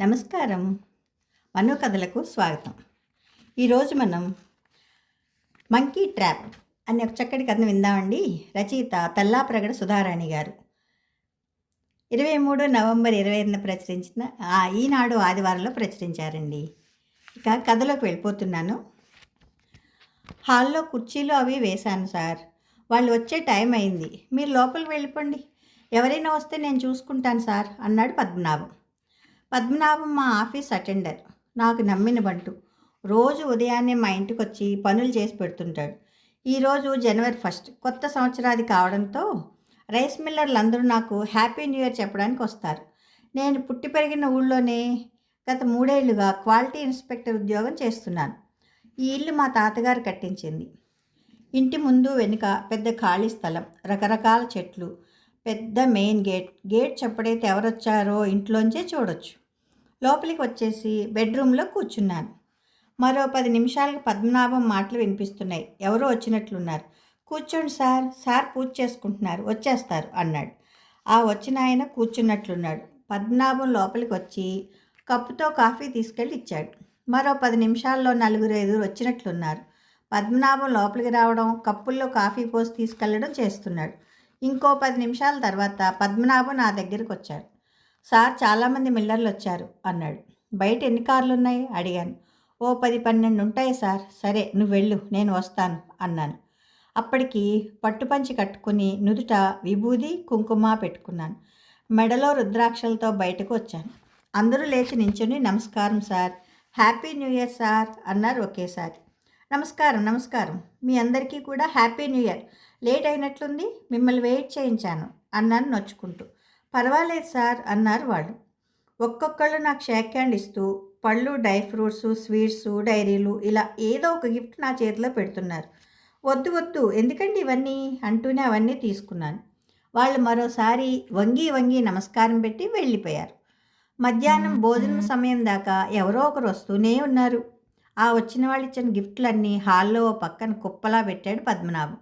నమస్కారం. మను కథలకు స్వాగతం. ఈరోజు మనం మంకీ ట్రాప్ అనే ఒక చక్కటి కథను విందామండి. రచయిత తల్లాప్రగడ సుధారాణి గారు. ఇరవై మూడు నవంబర్ ఇరవై ఐదున ప్రచురించిన ఈనాడు ఆదివారంలో ప్రచురించారండి. ఇక కథలోకి వెళ్ళిపోతున్నాను. హాల్లో కుర్చీలు అవి వేశాను సార్. వాళ్ళు వచ్చే టైం అయింది. మీరు లోపలికి వెళ్ళిపోండి. ఎవరైనా వస్తే నేను చూసుకుంటాను సార్ అన్నాడు పద్మనాభం. పద్మనాభం మా ఆఫీస్ అటెండర్. నాకు నమ్మిన బంటు. రోజు ఉదయాన్నే మా ఇంటికి వచ్చి పనులు చేసి పెడుతుంటాడు. ఈరోజు జనవరి ఫస్ట్. కొత్త సంవత్సరాది కావడంతో రైస్ మిల్లర్లు అందరూ నాకు హ్యాపీ న్యూ ఇయర్ చెప్పడానికి వస్తారు. నేను పుట్టి పెరిగిన ఊళ్ళోనే గత మూడేళ్ళుగా క్వాలిటీ ఇన్స్పెక్టర్ ఉద్యోగం చేస్తున్నాను. ఈ ఇల్లు మా తాతగారు కట్టించింది. ఇంటి ముందు వెనుక పెద్ద ఖాళీ స్థలం రకరకాల చెట్లు పెద్ద మెయిన్ గేట్. గేట్ చెప్పడైతే ఎవరొచ్చారో ఇంట్లోంచే చూడొచ్చు. లోపలికి వచ్చేసి బెడ్రూమ్లో కూర్చున్నాను. మరో పది నిమిషాలకు పద్మనాభం మాటలు వినిపిస్తున్నాయి. ఎవరో వచ్చినట్లున్నారు. కూర్చోండి సార్ సార్ పూజ చేసుకుంటున్నారు వచ్చేస్తారు అన్నాడు. ఆ వచ్చిన ఆయన కూర్చున్నట్లున్నాడు. పద్మనాభం లోపలికి వచ్చి కప్పుతో కాఫీ తీసుకెళ్ళి ఇచ్చాడు. మరో పది నిమిషాల్లో నలుగురు ఐదుగురు వచ్చినట్లున్నారు. పద్మనాభం లోపలికి రావడం కప్పుల్లో కాఫీ పోసి తీసుకెళ్ళడం చేస్తున్నాడు. ఇంకో పది నిమిషాల తర్వాత పద్మనాభం నా దగ్గరికి వచ్చాడు. సార్ చాలామంది మిల్లర్లు వచ్చారు అన్నాడు. బయట ఎన్ని కార్లు ఉన్నాయి అడిగాను. ఓ పది పన్నెండు ఉంటాయి సార్. సరే నువ్వు వెళ్ళు నేను వస్తాను అన్నాను. అప్పటికి పట్టుపంచి కట్టుకుని నుదుట విభూది కుంకుమ పెట్టుకున్నాను. మెడలో రుద్రాక్షలతో బయటకు వచ్చాను. అందరూ లేచి నించుని నమస్కారం sir. Happy new year sir అన్నారు ఒకేసారి. నమస్కారం నమస్కారం. మీ అందరికీ కూడా హ్యాపీ న్యూ ఇయర్. లేట్ అయినట్లుంది మిమ్మల్ని వెయిట్ చేయించాను అన్నాను నొచ్చుకుంటూ. పర్వాలేదు సార్ అన్నారు వాళ్ళు ఒక్కొక్కళ్ళు నాకు షేక్ హ్యాండ్ ఇస్తూ పళ్ళు డ్రై ఫ్రూట్స్ స్వీట్స్ డైరీలు ఇలా ఏదో ఒక గిఫ్ట్ నా చేతిలో పెడుతున్నారు. వద్దు వద్దు ఎందుకండి ఇవన్నీ? అంటూనే అవన్నీ తీసుకున్నాను. వాళ్ళు మరోసారి వంగి వంగి నమస్కారం పెట్టి వెళ్ళిపోయారు. మధ్యాహ్నం భోజనం సమయం దాకా ఎవరో ఒకరు వస్తూనే ఉన్నారు. ఆ వచ్చిన వాళ్ళు ఇచ్చిన గిఫ్ట్లన్నీ హాల్లో పక్కన కుప్పలా పెట్టాడు పద్మనాభం.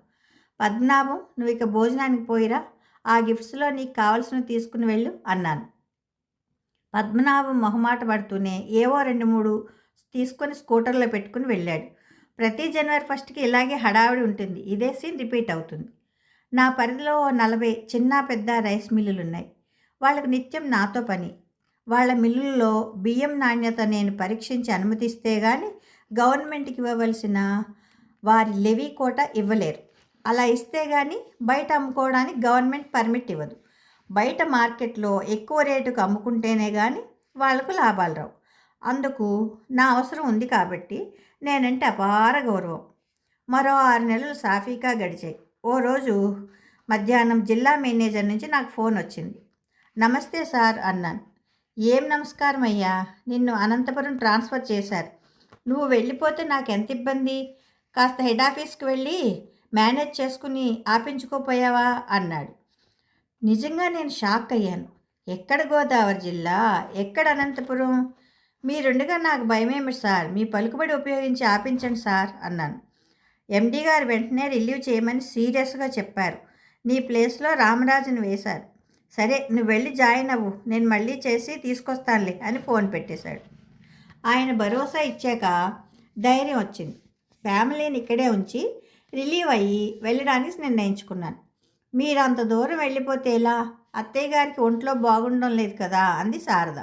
పద్మనాభం నువ్వు ఇక భోజనానికి పోయిరా ఆ గిఫ్ట్స్లో నీకు కావాల్సినవి తీసుకుని వెళ్ళు అన్నాను. పద్మనాభం మొహమాట పడుతూనే ఏవో రెండు మూడు తీసుకొని స్కూటర్లో పెట్టుకుని వెళ్ళాడు. ప్రతి జనవరి ఫస్ట్కి ఇలాగే హడావిడి ఉంటుంది. ఇదే సీన్ రిపీట్ అవుతుంది. నా పరిధిలో ఓ నలభై చిన్న పెద్ద రైస్ మిల్లులు ఉన్నాయి వాళ్ళకు నిత్యం నాతో పని. వాళ్ళ మిల్లుల్లో బియ్యం నాణ్యత నేను పరీక్షించి అనుమతిస్తే కానీ గవర్నమెంట్కి ఇవ్వవలసిన వారి లెవీ కోట ఇవ్వలేరు. అలా ఇస్తే కానీ బయట అమ్ముకోవడానికి గవర్నమెంట్ పర్మిట్ ఇవ్వదు. బయట మార్కెట్లో ఎక్కువ రేటుకు అమ్ముకుంటేనే కానీ వాళ్ళకు లాభాలు రావు. అందుకు నా అవసరం ఉంది కాబట్టి నేనంటే అపార గౌరవం. మరో ఆరు నెలలు సాఫీగా గడిచాయి. ఓ రోజు మధ్యాహ్నం జిల్లా మేనేజర్ నుంచి నాకు ఫోన్ వచ్చింది. నమస్తే సార్ అన్నాను. ఏం నమస్కారం అయ్యా? నిన్ను అనంతపురం ట్రాన్స్ఫర్ చేశారు. నువ్వు వెళ్ళిపోతే నాకు ఎంత ఇబ్బంది? కాస్త హెడ్ ఆఫీస్కి వెళ్ళి మేనేజ్ చేసుకుని ఆపించుకోపోయావా? అన్నాడు. నిజంగా నేను షాక్ అయ్యాను. ఎక్కడ గోదావరి జిల్లా? ఎక్కడ అనంతపురం? మీరుండగా నాకు భయమేమి సార్? మీ పలుకుబడి ఉపయోగించి ఆపించండి సార్ అన్నాను. ఎండీ గారు వెంటనే రిలీవ్ చేయమని సీరియస్గా చెప్పారు. నీ ప్లేస్లో రామరాజుని వేశారు. సరే నువ్వు వెళ్ళి జాయిన్ అవ్వు. నేను మళ్ళీ చేసి తీసుకొస్తానులే అని ఫోన్ పెట్టేశాడు. ఆయన భరోసా ఇచ్చాక ధైర్యం వచ్చింది. ఫ్యామిలీని ఇక్కడే ఉంచి రిలీవ్ అయ్యి వెళ్ళడానికి నిర్ణయించుకున్నాను. మీరు అంత దూరం వెళ్ళిపోతే ఎలా? అత్తయ్య గారికి ఒంట్లో బాగుండడం లేదు కదా? అంది శారద.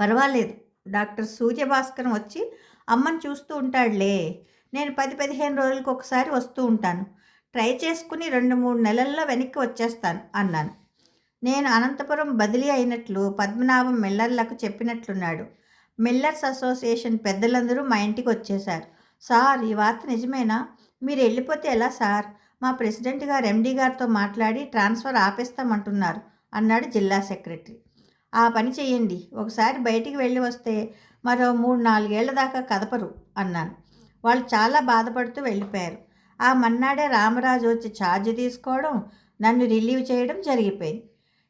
పర్వాలేదు. డాక్టర్ సూర్యభాస్కర్ వచ్చి అమ్మని చూస్తూ ఉంటాడులే. నేను పది పదిహేను రోజులకు ఒకసారి వస్తూ ఉంటాను. ట్రై చేసుకుని రెండు మూడు నెలల్లో వెనక్కి వచ్చేస్తాను అన్నాను. నేను అనంతపురం బదిలీ అయినట్లు పద్మనాభం మిల్లర్లకు చెప్పినట్లున్నాడు. మిల్లర్స్ అసోసియేషన్ పెద్దలందరూ మా ఇంటికి వచ్చేశారు. సార్ ఈ వార్త నిజమేనా? మీరు వెళ్ళిపోతే ఎలా సార్? మా ప్రెసిడెంట్ గారు ఎండీ గారితో మాట్లాడి ట్రాన్స్ఫర్ ఆపేస్తామంటున్నారు అన్నాడు జిల్లా సెక్రటరీ. ఆ పని చేయండి ఒకసారి బయటికి వెళ్ళి వస్తే మరో మూడు నాలుగేళ్ళ దాకా కదపరు అన్నాను. వాళ్ళు చాలా బాధపడుతూ వెళ్ళిపోయారు. ఆ మన్నాడే రామరాజు వచ్చి ఛార్జ్ తీసుకోవడం నన్ను రిలీవ్ చేయడం జరిగిపోయింది.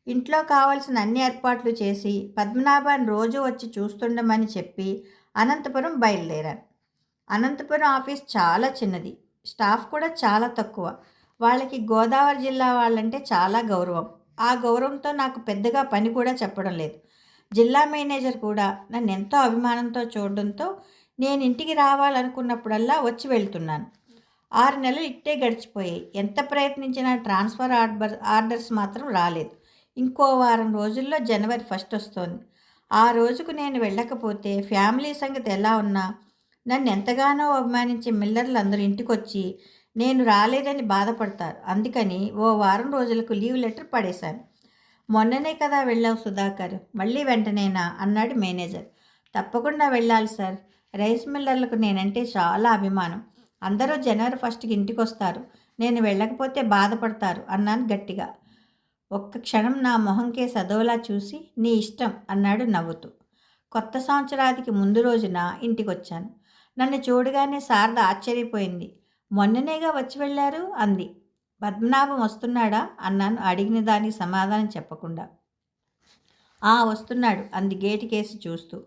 ఇంట్లో కావాల్సిన అన్ని ఏర్పాట్లు చేసి పద్మనాభాన్ని రోజు వచ్చి చూస్తుండమని చెప్పి అనంతపురం బయలుదేరాను. అనంతపురం ఆఫీస్ చాలా చిన్నది. స్టాఫ్ కూడా చాలా తక్కువ. వాళ్ళకి గోదావరి జిల్లా వాళ్ళంటే చాలా గౌరవం. ఆ గౌరవంతో నాకు పెద్దగా పని కూడా చెప్పడం లేదు. జిల్లా మేనేజర్ కూడా నన్ను ఎంతో అభిమానంతో చూడడంతో నేను ఇంటికి రావాలనుకున్నప్పుడల్లా వచ్చి వెళ్తున్నాను. ఆరు నెలలు ఇట్టే గడిచిపోయాయి. ఎంత ప్రయత్నించినా ట్రాన్స్ఫర్ ఆర్డర్ ఆర్డర్స్ మాత్రం రాలేదు. ఇంకో వారం రోజుల్లో జనవరి ఫస్ట్ వస్తోంది. ఆ రోజుకు నేను వెళ్ళకపోతే ఫ్యామిలీ సంగతి ఎలా ఉన్నా నన్ను ఎంతగానో అభిమానించే మిల్లర్లు అందరూ ఇంటికొచ్చి నేను రాలేదని బాధపడతారు. అందుకని ఓ వారం రోజులకు లీవ్ లెటర్ పడేశాను. మొన్ననే కదా వెళ్ళావు సుధాకర్. మళ్ళీ వెంటనేనా? అన్నాడు మేనేజర్. తప్పకుండా వెళ్ళాలి సార్. రైస్ మిల్లర్లకు నేనంటే చాలా అభిమానం. అందరూ జనవరి ఫస్ట్కి ఇంటికి వస్తారు నేను వెళ్ళకపోతే బాధపడతారు అన్నాను గట్టిగా. ఒక్క క్షణం నా మొహంకే సదోలా చూసి నీ ఇష్టం అన్నాడు నవ్వుతూ. కొత్త సంవత్సరాదికి ముందు రోజున ఇంటికొచ్చాను. నన్ను చూడగానే శారద ఆశ్చర్యపోయింది. మొన్ననేగా వచ్చి వెళ్ళారు? అంది. పద్మనాభం వస్తున్నాడా? అన్నాను అడిగిన దానికి సమాధానం చెప్పకుండా. ఆ వస్తున్నాడు అంది గేటు కేసి చూస్తూ.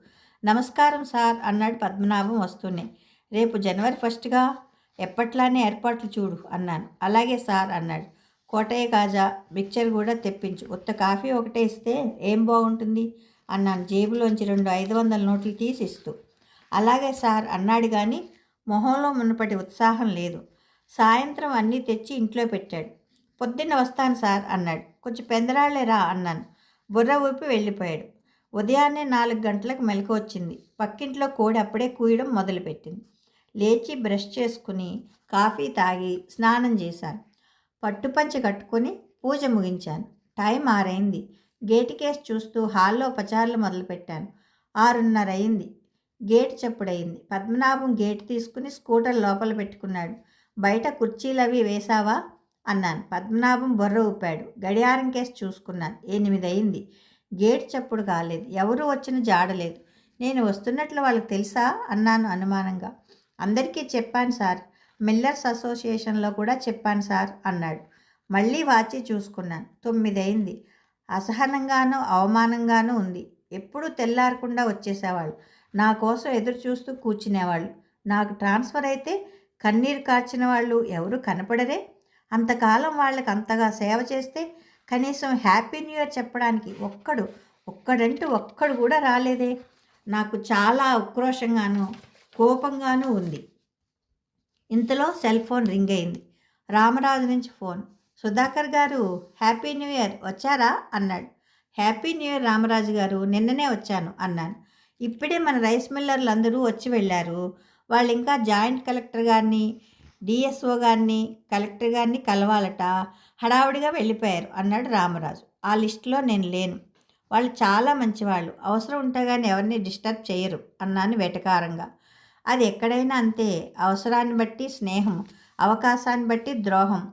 నమస్కారం సార్ అన్నాడు పద్మనాభం వస్తూనే. రేపు జనవరి ఫస్ట్గా? ఎప్పట్లానే ఏర్పాట్లు చూడు అన్నాను. అలాగే సార్ అన్నాడు. కోటయ్య కాజా మిక్చర్ కూడా తెప్పించు. ఉత్త కాఫీ ఒకటే ఇస్తే ఏం బాగుంటుంది? అన్నాను జేబులోంచి రెండు ఐదు వందల నోట్లు తీసి ఇస్తూ. అలాగే సార్ అన్నాడు కానీ మొహంలో మునుపటి ఉత్సాహం లేదు. సాయంత్రం అన్నీ తెచ్చి ఇంట్లో పెట్టాడు. పొద్దున్న వస్తాను సార్ అన్నాడు. కొంచెం పెందరాళ్ళే రా అన్నాను. బుర్ర ఊపి వెళ్ళిపోయాడు. ఉదయాన్నే నాలుగు గంటలకు మెలకు వచ్చింది. పక్కింట్లో కోడి అప్పుడే కూయడం మొదలుపెట్టింది. లేచి బ్రష్ చేసుకుని కాఫీ తాగి స్నానం చేశాను. పట్టుపంచ కట్టుకొని పూజ ముగించాను. టైం ఆరైంది. గేటు కేసు చూస్తూ హాల్లో పచారులు మొదలుపెట్టాను. ఆరున్నర అయింది. గేటు చెప్పుడయింది. పద్మనాభం గేటు తీసుకుని స్కూటర్ లోపల పెట్టుకున్నాడు. బయట కుర్చీలు అవి వేశావా? అన్నాను. పద్మనాభం బొర్ర ఊపాడు. గడియారం కేసు చూసుకున్నాను. ఎనిమిది అయింది గేట్ చప్పుడు కాలేదు. ఎవరు వచ్చిన జాడలేదు నేను వస్తున్నట్లు వాళ్ళకి తెలుసా? అన్నాను అనుమానంగా. అందరికీ చెప్పాను సార్. మిల్లర్స్ అసోసియేషన్లో కూడా చెప్పాను సార్ అన్నాడు. మళ్ళీ వాచి చూసుకున్నాను. తొమ్మిది అయింది అసహనంగానూ అవమానంగానూ ఉంది. ఎప్పుడూ తెల్లారకుండా వచ్చేసేవాళ్ళు. నా కోసం ఎదురు చూస్తూ కూర్చునేవాళ్ళు. నాకు ట్రాన్స్ఫర్ అయితే కన్నీరు కార్చిన వాళ్ళు ఎవరు కనపడరే. అంతకాలం వాళ్ళకి అంతగా సేవ చేస్తే కనీసం హ్యాపీ న్యూ ఇయర్ చెప్పడానికి ఒక్కడు ఒక్కడంటూ ఒక్కడు కూడా రాలేదే. నాకు చాలా ఉక్రోషంగాను కోపంగానూ ఉంది. ఇంతలో సెల్ ఫోన్ రింగ్ అయింది. రామరాజు నుంచి ఫోన్. సుధాకర్ గారు హ్యాపీ న్యూ ఇయర్ వచ్చారా? అన్నాడు. హ్యాపీ న్యూ ఇయర్ రామరాజు గారు నిన్ననే వచ్చాను అన్నాను. ఇప్పుడే మన రైస్ మిల్లర్లు అందరూ వచ్చి వెళ్ళారు. వాళ్ళు ఇంకా జాయింట్ కలెక్టర్ గారిని డిఎస్ఓ గారిని కలెక్టర్ గారిని కలవాలట. హడావుడిగా వెళ్ళిపోయారు అన్నాడు రామరాజు. ఆ లిస్టులో నేను లేను. వాళ్ళు చాలా మంచివాళ్ళు. అవసరం ఉంటే కానీ ఎవరిని డిస్టర్బ్ చేయరు అన్నాను వెటకారంగా. అది ఎక్కడైనా అంతే. అవసరాన్ని బట్టి స్నేహం అవకాశాన్ని బట్టి ద్రోహం.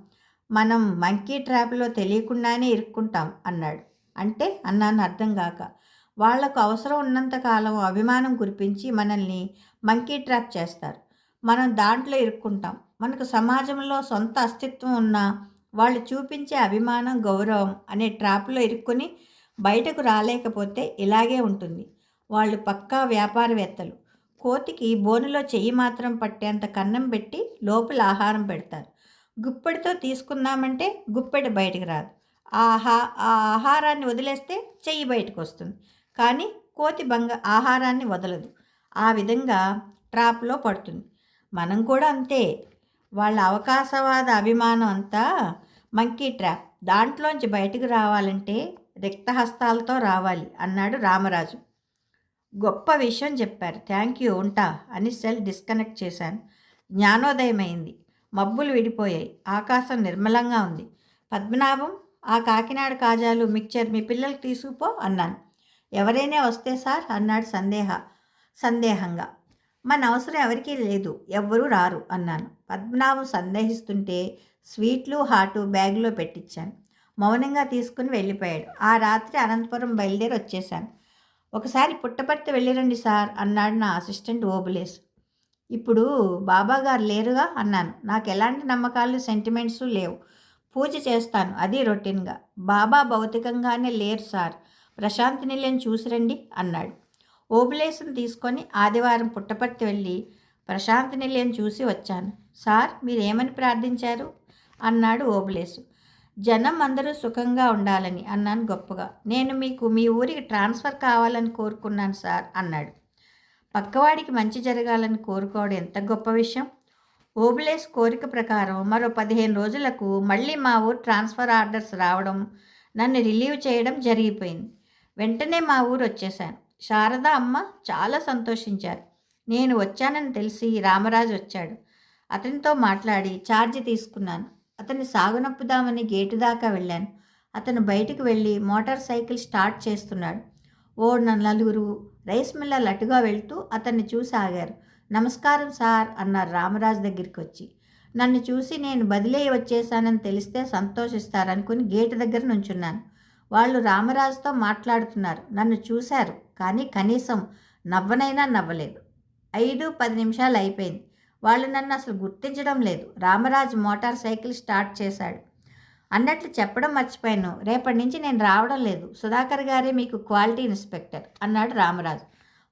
మనం మంకీ ట్రాప్లో తెలియకుండానే ఇరుక్కుంటాం అన్నాడు. అంటే అన్నాను అర్థం కాక. వాళ్ళకు అవసరం ఉన్నంతకాలం అభిమానం కురిపించి మనల్ని మంకీ ట్రాప్ చేస్తారు. మనం దాంట్లో ఇరుక్కుంటాం. మనకు సమాజంలో సొంత అస్తిత్వం ఉన్న వాళ్ళు చూపించే అభిమానం గౌరవం అనే ట్రాప్లో ఇరుక్కొని బయటకు రాలేకపోతే ఇలాగే ఉంటుంది. వాళ్ళు పక్కా వ్యాపారవేత్తలు. కోతికి బోనులో చెయ్యి మాత్రం పట్టేంత కన్నం పెట్టి లోపల ఆహారం పెడతారు. గుప్పెడితో తీసుకుందామంటే గుప్పెడి బయటకు రాదు. ఆహా ఆ ఆహారాన్ని వదిలేస్తే చెయ్యి బయటకు వస్తుంది కానీ కోతి బంగ ఆహారాన్ని వదలదు. ఆ విధంగా ట్రాప్లో పడుతుంది. మనం కూడా అంతే. వాళ్ళ అవకాశవాద అభిమానం అంతా మంకీ ట్రాప్. దాంట్లోంచి బయటకు రావాలంటే రిక్తహస్తాలతో రావాలి అన్నాడు రామరాజు. గొప్ప విషయం చెప్పారు. థ్యాంక్ యూ ఉంటా అని సెల్ డిస్కనెక్ట్ చేశాను. జ్ఞానోదయం అయింది మబ్బులు విడిపోయాయి. ఆకాశం నిర్మలంగా ఉంది. పద్మనాభం ఆ కాకినాడ కాజాలు మిక్చర్ మీ పిల్లలకు తీసుకుపో అన్నాను. ఎవరైనా వస్తే సార్ అన్నాడు సందేహ సందేహంగా. మన అవసరం ఎవరికీ లేదు ఎవ్వరూ రారు అన్నాను. పద్మనాభం సందేహిస్తుంటే స్వీట్లు హాటు బ్యాగ్లో పెట్టించాను మౌనంగా తీసుకుని వెళ్ళిపోయాడు. ఆ రాత్రి అనంతపురం బయలుదేరి వచ్చేశాను. ఒకసారి పుట్టపర్తి వెళ్ళిరండి సార్ అన్నాడు నా అసిస్టెంట్ ఓబులేస్. ఇప్పుడు బాబాగారు లేరుగా అన్నాను. నాకు ఎలాంటి నమ్మకాలు సెంటిమెంట్స్ లేవు. పూజ చేస్తాను అది రొటీన్గా. బాబా భౌతికంగానే లేరు సార్. ప్రశాంతి నిలయం చూసిరండి అన్నాడు. ఓబులేసును తీసుకొని ఆదివారం పుట్టపర్తి వెళ్ళి ప్రశాంతి నిలయం చూసి వచ్చాను. సార్ మీరేమని ప్రార్థించారు? అన్నాడు ఓబులేసు. జనం అందరూ సుఖంగా ఉండాలని అన్నాను గొప్పగా. నేను మీకు మీ ఊరికి ట్రాన్స్ఫర్ కావాలని కోరుకున్నాను సార్ అన్నాడు. పక్కవాడికి మంచి జరగాలని కోరుకోవడం ఎంత గొప్ప విషయం? ఓబులేస్ కోరిక ప్రకారం మరో పదిహేను రోజులకు మళ్ళీ మా ఊరు ట్రాన్స్ఫర్ ఆర్డర్స్ రావడం నన్ను రిలీవ్ చేయడం జరిగిపోయింది. వెంటనే మా ఊరు వచ్చేసాను శారద అమ్మ చాలా సంతోషించారు. నేను వచ్చానని తెలిసి రామరాజు వచ్చాడు. అతనితో మాట్లాడి ఛార్జ్ తీసుకున్నాను. అతన్ని సాగునప్పుదామని గేటు దాకా వెళ్ళాను. అతను బయటికి వెళ్ళి మోటార్ సైకిల్ స్టార్ట్ చేస్తున్నాడు. ఓ నలుగురు రైస్ మిల్లర్ అటుగా వెళ్తూ అతన్ని చూసి ఆగారు. నమస్కారం సార్ అన్నారు రామరాజు దగ్గరికి వచ్చి నన్ను చూసి నేను బదిలీ వచ్చేసానని తెలిస్తే సంతోషిస్తారనుకుని గేటు దగ్గర నుంచున్నాను. వాళ్ళు రామరాజుతో మాట్లాడుతున్నారు. నన్ను చూశారు. కానీ కనీసం నవ్వనైనా నవ్వలేదు. ఐదు పది నిమిషాలు అయిపోయింది. వాళ్ళు నన్ను అసలు గుర్తించడం లేదు. రామరాజు మోటార్ సైకిల్ స్టార్ట్ చేశాడు. అన్నట్లు చెప్పడం మర్చిపోయాను. రేపటి నుంచి నేను రావడం లేదు. సుధాకర్ గారే మీకు క్వాలిటీ ఇన్స్పెక్టర్ అన్నాడు రామరాజు.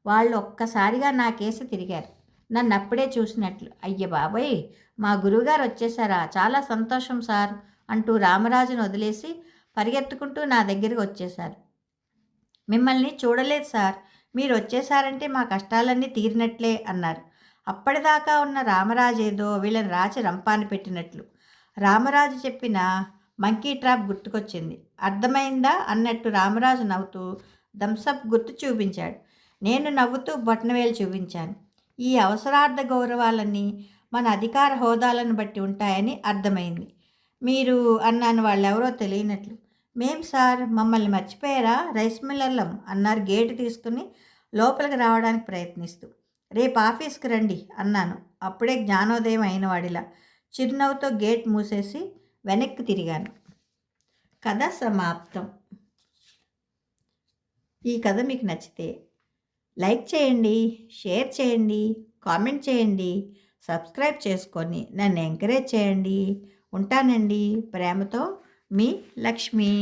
వాళ్ళు ఒక్కసారిగా నా కేసు తిరిగారు. నన్ను అప్పుడే చూసినట్లు. అయ్య బాబాయ్! మా గురువుగారు వచ్చేసారా చాలా సంతోషం సార్ అంటూ రామరాజును వదిలేసి పరిగెత్తుకుంటూ నా దగ్గరికి వచ్చేశారు. మిమ్మల్ని చూడలేదు సార్. మీరు వచ్చేసారంటే మా కష్టాలన్నీ తీరినట్లే అన్నారు. అప్పటిదాకా ఉన్న రామరాజు ఏదో వీళ్ళని రాచి రంపాన్ని పెట్టినట్లు. రామరాజు చెప్పిన మంకీ ట్రాప్ గుర్తుకొచ్చింది. అర్థమైందా? అన్నట్టు రామరాజు నవ్వుతూ థమ్సప్ గుర్తు చూపించాడు. నేను నవ్వుతూ బొట్టనవేలు చూపించాను. ఈ అవసరార్థ గౌరవాలన్నీ మన అధికార హోదాలను బట్టి ఉంటాయని అర్థమైంది. మీరు అన్నాను వాళ్ళెవరో తెలియనట్లు. మేం సార్ మమ్మల్ని మర్చిపోయారా? రైస్ మిల్లర్లం అన్నారు గేటు తీసుకుని లోపలికి రావడానికి ప్రయత్నిస్తూ. రేపు ఆఫీస్కి రండి అన్నాను. అప్పుడే జ్ఞానోదయం అయిన వాడిలా చిరునవ్వుతో గేట్ మూసేసి వెనక్కి తిరిగాను. కథ సమాప్తం. ఈ కథ మీకు నచ్చితే లైక్ చేయండి షేర్ చేయండి కామెంట్ చేయండి సబ్స్క్రైబ్ చేసుకొని నన్ను ఎంకరేజ్ చేయండి. ఉంటానండి. ప్రేమతో మీ లక్ష్మి